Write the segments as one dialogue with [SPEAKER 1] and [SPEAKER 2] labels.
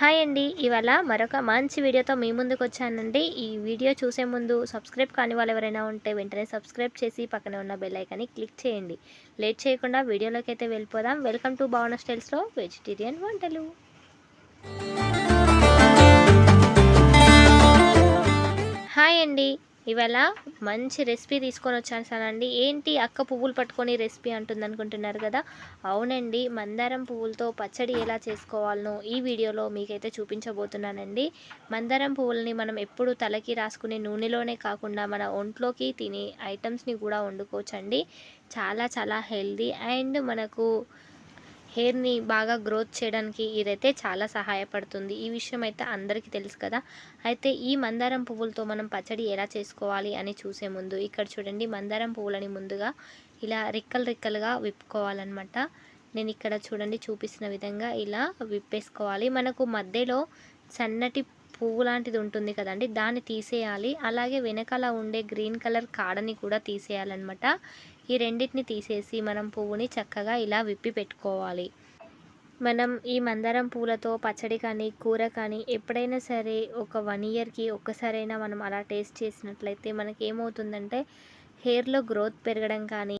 [SPEAKER 1] Hi అండి. ఇవాళ మరొక మంచి వీడియోతో మీ ముందుకు వచ్చానండి ఈ వీడియో చూసే ముందు సబ్స్క్రైబ్ కాని వాళ్ళు ఎవరైనా ఉంటే వెంటనే సబ్స్క్రైబ్ చేసి పక్కనే ఉన్న బెల్లైకాన్ని క్లిక్ చేయండి. లేట్ చేయకుండా వీడియోలోకి అయితే వెళ్ళిపోదాం. వెల్కమ్ టు భావన స్టైల్స్లో వెజిటేరియన్ వంటలు. హాయ్ అండి. ఇవాళ మంచి రెసిపీ తీసుకొని వచ్చానండి ఏంటి అక్క పువ్వులు పట్టుకొని రెసిపీ అంటుంది అనుకుంటున్నారు కదా? అవునండి మందారం పువ్వులతో పచ్చడి ఎలా చేసుకోవాలనో ఈ వీడియోలో మీకైతే చూపించబోతున్నానండి. మందారం పువ్వులని మనం ఎప్పుడు తలకి రాసుకునే నూనెలోనే కాకుండా మన ఒంట్లోకి తినే ఐటమ్స్ని కూడా వండుకోవచ్చండి. చాలా చాలా హెల్దీ అండ్ మనకు హెయిర్ని బాగా గ్రోత్ చేయడానికి ఇదైతే చాలా సహాయపడుతుంది. ఈ విషయం అయితే అందరికీ తెలుసు కదా. అయితే ఈ మందారం పువ్వులతో మనం పచ్చడి ఎలా చేసుకోవాలి అని చూసే ముందు ఇక్కడ చూడండి మందారం పువ్వులని ముందుగా ఇలా రిక్కలు రిక్కలుగా విప్పుకోవాలన్నమాట. నేను ఇక్కడ చూడండి చూపిస్తున్న విధంగా ఇలా విప్పేసుకోవాలి. మనకు మధ్యలో సన్నటి పువ్వు లాంటిది ఉంటుంది కదండి దాన్ని తీసేయాలి. అలాగే వెనకాల ఉండే గ్రీన్ కలర్ కాడని కూడా తీసేయాలన్నమాట. ఈ రెండింటిని తీసేసి మనం పువ్వుని చక్కగా ఇలా విప్పి పెట్టుకోవాలి. మనం ఈ మందారం పూలతో పచ్చడి కానీ కూర కానీ ఎప్పుడైనా సరే ఒక వన్ ఇయర్కి ఒక్కసారైనా మనం అలా టేస్ట్ చేసినట్లయితే మనకి ఏమవుతుందంటే హెయిర్లో గ్రోత్ పెరగడం కానీ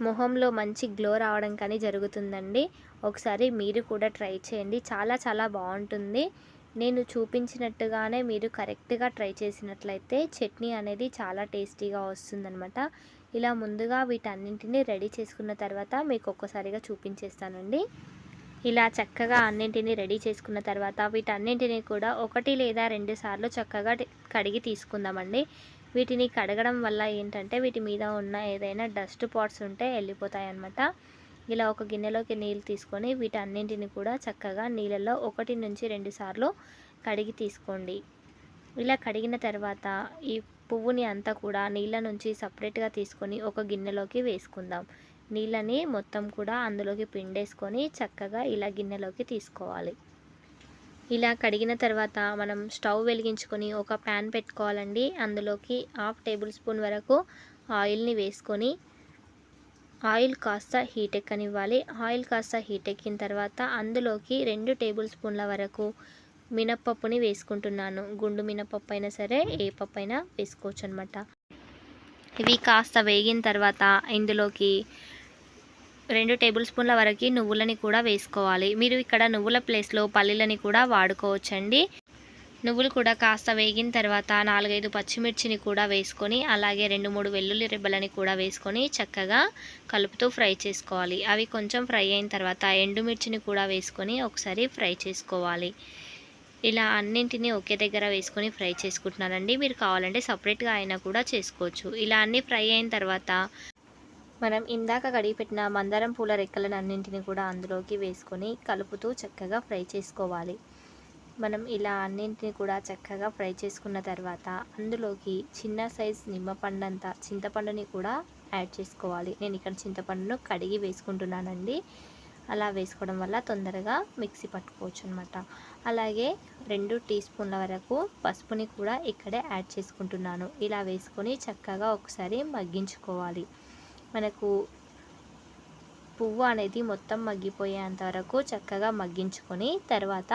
[SPEAKER 1] మొహంలో మంచి గ్లో రావడం కానీ జరుగుతుందండి. ఒకసారి మీరు కూడా ట్రై చేయండి. చాలా చాలా బాగుంటుంది. నేను చూపించినట్టుగానే మీరు కరెక్ట్గా ట్రై చేసినట్లయితే చట్నీ అనేది చాలా టేస్టీగా వస్తుందనమాట ఇలా ముందుగా వీటన్నింటినీ రెడీ చేసుకున్న తర్వాత మీకు ఒక్కసారిగా చూపించేస్తానండి. ఇలా చక్కగా అన్నింటినీ రెడీ చేసుకున్న తర్వాత వీటన్నింటినీ కూడా ఒకటి లేదా రెండు సార్లు చక్కగా కడిగి తీసుకుందామండి. వీటిని కడగడం వల్ల ఏంటంటే వీటి మీద ఉన్న ఏదైనా డస్ట్ పాట్స్ ఉంటే వెళ్ళిపోతాయి అన్నమాట ఇలా ఒక గిన్నెలోకి నీళ్ళు తీసుకొని వీటన్నింటిని కూడా చక్కగా నీళ్ళల్లో ఒకటి నుంచి రెండు సార్లు కడిగి తీసుకోండి. ఇలా కడిగిన తర్వాత ఈ పువ్వుని అంతా కూడా నీళ్ళ నుంచి సపరేట్గా తీసుకొని ఒక గిన్నెలోకి వేసుకుందాం. నీళ్ళని మొత్తం కూడా అందులోకి పిండేసుకొని చక్కగా ఇలా గిన్నెలోకి తీసుకోవాలి. ఇలా కడిగిన తర్వాత మనం స్టవ్ వెలిగించుకొని ఒక ప్యాన్ పెట్టుకోవాలండి. అందులోకి హాఫ్ టేబుల్ స్పూన్ వరకు ఆయిల్ని వేసుకొని ఆయిల్ కాస్త హీట్ ఎక్కనివ్వాలి. ఆయిల్ కాస్త హీట్ ఎక్కిన తర్వాత అందులోకి రెండు టేబుల్ స్పూన్ల వరకు మినప్పప్పుని వేసుకుంటున్నాను. గుండు మినపప్పు అయినా సరే ఏ పప్పు అయినా వేసుకోవచ్చు అనమాట ఇవి కాస్త వేగిన తర్వాత ఇందులోకి రెండు టేబుల్ స్పూన్ల వరకు నువ్వులని కూడా వేసుకోవాలి. మీరు ఇక్కడ నువ్వుల ప్లేస్లో పల్లీలని కూడా వాడుకోవచ్చండి. నువ్వులు కూడా కాస్త వేగిన తర్వాత నాలుగైదు పచ్చిమిర్చిని కూడా వేసుకొని అలాగే రెండు మూడు వెల్లుల్లి రెబ్బలని కూడా వేసుకొని చక్కగా కలుపుతూ ఫ్రై చేసుకోవాలి. అవి కొంచెం ఫ్రై అయిన తర్వాత ఎండుమిర్చిని కూడా వేసుకొని ఒకసారి ఫ్రై చేసుకోవాలి. ఇలా అన్నింటినీ ఒకే దగ్గర వేసుకొని ఫ్రై చేసుకుంటున్నానండి. మీరు కావాలంటే సపరేట్గా అయినా కూడా చేసుకోవచ్చు. ఇలా అన్నీ ఫ్రై అయిన తర్వాత మనం ఇందాక కడిగి పెట్టిన మందారం పూల రెక్కలను అన్నింటినీ కూడా అందులోకి వేసుకొని కలుపుతూ చక్కగా ఫ్రై చేసుకోవాలి. మనం ఇలా అన్నింటిని కూడా చక్కగా ఫ్రై చేసుకున్న తర్వాత అందులోకి చిన్న సైజ్ నిమ్మపండంత చింతపండుని కూడా యాడ్ చేసుకోవాలి. నేను ఇక్కడ చింతపండును కడిగి వేసుకుంటున్నానండి. అలా వేసుకోవడం వల్ల తొందరగా మిక్సీ పట్టుకోవచ్చు అనమాట అలాగే రెండు టీ స్పూన్ల వరకు పసుపుని కూడా ఇక్కడే యాడ్ చేసుకుంటున్నాను. ఇలా వేసుకొని చక్కగా ఒకసారి మగ్గించుకోవాలి. మనకు పువ్వు అనేది మొత్తం మగ్గిపోయేంత వరకు చక్కగా మగ్గించుకొని తర్వాత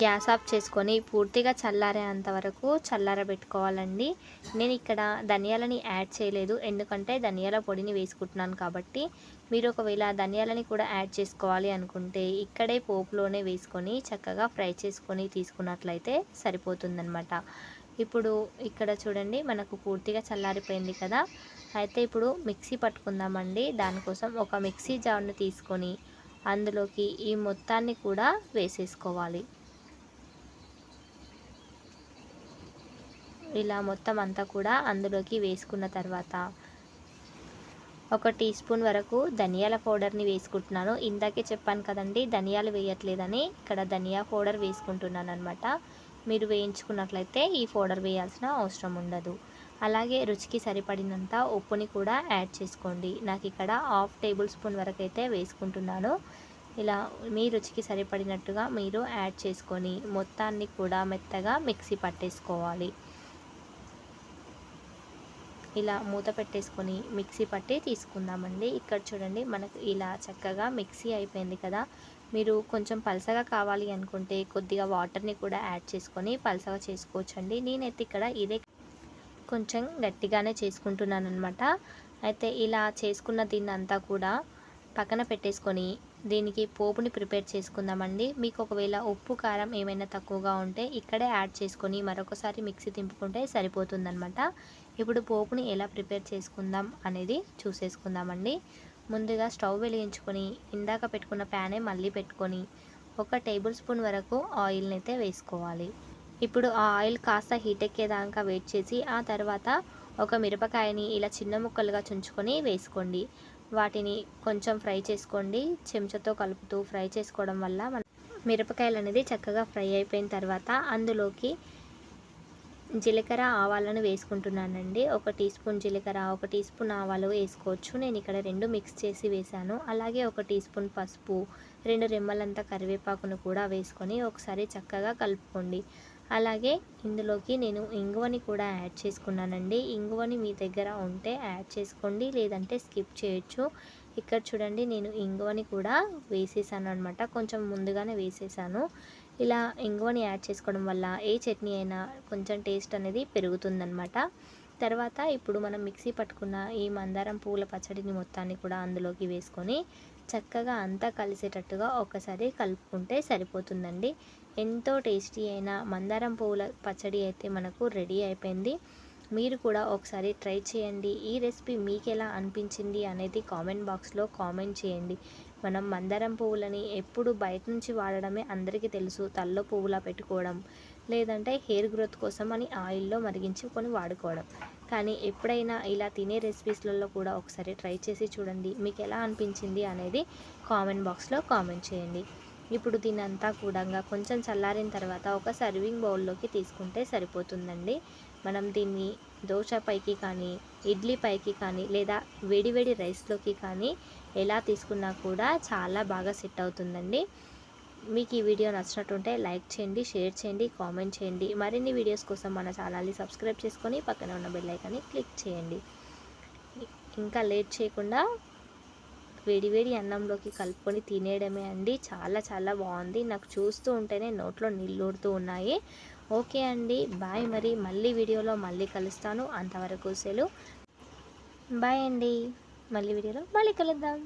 [SPEAKER 1] గ్యాస్ ఆఫ్ చేసుకొని పూర్తిగా చల్లారేంత వరకు చల్లారబెట్టుకోవాలండి. నేను ఇక్కడ ధనియాలని యాడ్ చేయలేదు. ఎందుకంటే ధనియాల పొడిని వేసుకుంటున్నాను కాబట్టి మీరు ఒకవేళ ధనియాలని కూడా యాడ్ చేసుకోవాలి అనుకుంటే ఇక్కడే పోపులోనే వేసుకొని చక్కగా ఫ్రై చేసుకొని తీసుకున్నట్లయితే సరిపోతుందనమాట ఇప్పుడు ఇక్కడ చూడండి మనకు పూర్తిగా చల్లారిపోయింది కదా. అయితే ఇప్పుడు మిక్సీ పట్టుకుందామండి. దానికోసం ఒక మిక్సీ జార్ను తీసుకొని అందులోకి ఈ మొత్తాన్ని కూడా వేసేసుకోవాలి. ఇలా మొత్తం అంతా కూడా అందులోకి వేసుకున్న తర్వాత ఒక టీ స్పూన్ వరకు ధనియాల పౌడర్ని వేసుకుంటున్నాను. ఇందాకే చెప్పాను కదండి ధనియాలు వేయట్లేదని ఇక్కడ ధనియా పౌడర్ వేసుకుంటున్నాను అనమాట మీరు వేయించుకున్నట్లయితే ఈ పౌడర్ వేయాల్సిన అవసరం ఉండదు. అలాగే రుచికి సరిపడినంత ఉప్పుని కూడా యాడ్ చేసుకోండి. నాకు ఇక్కడ హాఫ్ టేబుల్ స్పూన్ వరకు అయితే వేసుకుంటున్నాను. ఇలా మీ రుచికి సరిపడినట్టుగా మీరు యాడ్ చేసుకొని మొత్తాన్ని కూడా మెత్తగా మిక్సీ పట్టేసుకోవాలి. ఇలా మూత పెట్టేసుకొని మిక్సీ పట్టి తీసుకుందామండి. ఇక్కడ చూడండి మనకు ఇలా చక్కగా మిక్సీ అయిపోయింది కదా. మీరు కొంచెం పలసగా కావాలి అనుకుంటే కొద్దిగా వాటర్ని కూడా యాడ్ చేసుకొని పలసగా చేసుకోవచ్చండి. నేనైతే ఇక్కడ ఇదే కొంచెం గట్టిగానే చేసుకుంటున్నాను అనమాట అయితే ఇలా చేసుకున్న దీన్ని అంతా కూడా పక్కన పెట్టేసుకొని దీనికి పోపుని ప్రిపేర్ చేసుకుందామండి. మీకు ఒకవేళ ఉప్పు కారం ఏమైనా తక్కువగా ఉంటే ఇక్కడే యాడ్ చేసుకొని మరొకసారి మిక్సీ తింపుకుంటే సరిపోతుందనమాట ఇప్పుడు పోపుని ఎలా ప్రిపేర్ చేసుకుందాం అనేది చూసేసుకుందామండి. ముందుగా స్టవ్ వెలిగించుకొని ఇందాక పెట్టుకున్న ప్యానే మళ్ళీ పెట్టుకొని ఒక టేబుల్ స్పూన్ వరకు ఆయిల్ని అయితే వేసుకోవాలి. ఇప్పుడు ఆ ఆయిల్ కాస్త హీట్ ఎక్కేదాకా వెయిట్ చేసి ఆ తర్వాత ఒక మిరపకాయని ఇలా చిన్న ముక్కలుగా చుంచుకొని వేసుకోండి. వాటిని కొంచెం ఫ్రై చేసుకోండి. చెంచాతో కలుపుతూ ఫ్రై చేసుకోవడం వల్ల మన మిరపకాయలు అనేది చక్కగా ఫ్రై అయిపోయిన తర్వాత అందులోకి జీలకర్ర ఆవాలను వేసుకుంటున్నానండి. ఒక టీ స్పూన్ జీలకర్ర ఒక టీ స్పూన్ ఆవాలు వేసుకోవచ్చు. నేను ఇక్కడ రెండు మిక్స్ చేసి వేసాను అలాగే ఒక టీ స్పూన్ పసుపు రెండు రెమ్మలంతా కరివేపాకును కూడా వేసుకొని ఒకసారి చక్కగా కలుపుకోండి. అలాగే ఇందులోకి నేను ఇంగువని కూడా యాడ్ చేసుకున్నానండి. ఇంగువని మీ దగ్గర ఉంటే యాడ్ చేసుకోండి లేదంటే స్కిప్ చేయొచ్చు. ఇక్కడ చూడండి నేను ఇంగువని కూడా వేసేసాను అనమాట కొంచెం ముందుగానే వేసేసాను. ఇలా ఇంగువని యాడ్ చేసుకోవడం వల్ల ఏ చట్నీ అయినా కొంచెం టేస్ట్ అనేది పెరుగుతుందనమాట తర్వాత ఇప్పుడు మనం మిక్సీ పట్టుకున్న ఈ మందారం పూల పచ్చడిని మొత్తాన్ని కూడా అందులోకి వేసుకొని చక్కగా అంతా కలిసేటట్టుగా ఒకసారి కలుపుకుంటే సరిపోతుందండి. ఎంతో టేస్టీ అయిన మందారం పువ్వుల పచ్చడి అయితే మనకు రెడీ అయిపోయింది. మీరు కూడా ఒకసారి ట్రై చేయండి. ఈ రెసిపీ మీకు ఎలా అనిపించింది అనేది కామెంట్ బాక్స్లో కామెంట్ చేయండి. మనం మందారం పువ్వులని ఎప్పుడు బయట నుంచి వాడడమే అందరికీ తెలుసు. తల్లో పువ్వులా పెట్టుకోవడం లేదంటే హెయిర్ గ్రోత్ కోసం అని ఆయిల్లో మరిగించుకొని వాడుకోవడం. కానీ ఎప్పుడైనా ఇలా తినే రెసిపీస్లలో కూడా ఒకసారి ట్రై చేసి చూడండి. మీకు ఎలా అనిపించింది అనేది కామెంట్ బాక్స్లో కామెంట్ చేయండి. ఇప్పుడు దీనంతా కూడా కొంచెం చల్లారిన తర్వాత ఒక సర్వింగ్ బౌల్లోకి తీసుకుంటే సరిపోతుందండి. మనం దీన్ని దోశ పైకి కానీ ఇడ్లీ పైకి కానీ లేదా వేడివేడి రైస్లోకి కానీ ఎలా తీసుకున్నా కూడా చాలా బాగా సెట్ అవుతుందండి. మీకు ఈ వీడియో నచ్చినట్టుంటే లైక్ చేయండి షేర్ చేయండి కామెంట్ చేయండి. మరిన్ని వీడియోస్ కోసం మన ఛానల్ని సబ్స్క్రైబ్ చేసుకొని పక్కన ఉన్న బెల్లైకాన్ని క్లిక్ చేయండి. ఇంకా లేట్ చేయకుండా వేడివేడి అన్నంలోకి కలుపుకొని తినేయడమే అండి. చాలా చాలా బాగుంది. నాకు చూస్తూ ఉంటేనే నోట్లో నీళ్ళూడుతూ ఉన్నాయి. ఓకే అండి. బాయ్ మరి. మళ్ళీ వీడియోలో మళ్ళీ కలుస్తాను. అంతవరకు సెలవు. బాయ్ అండి. మళ్ళీ వీడియోలో మళ్ళీ కలుద్దాం.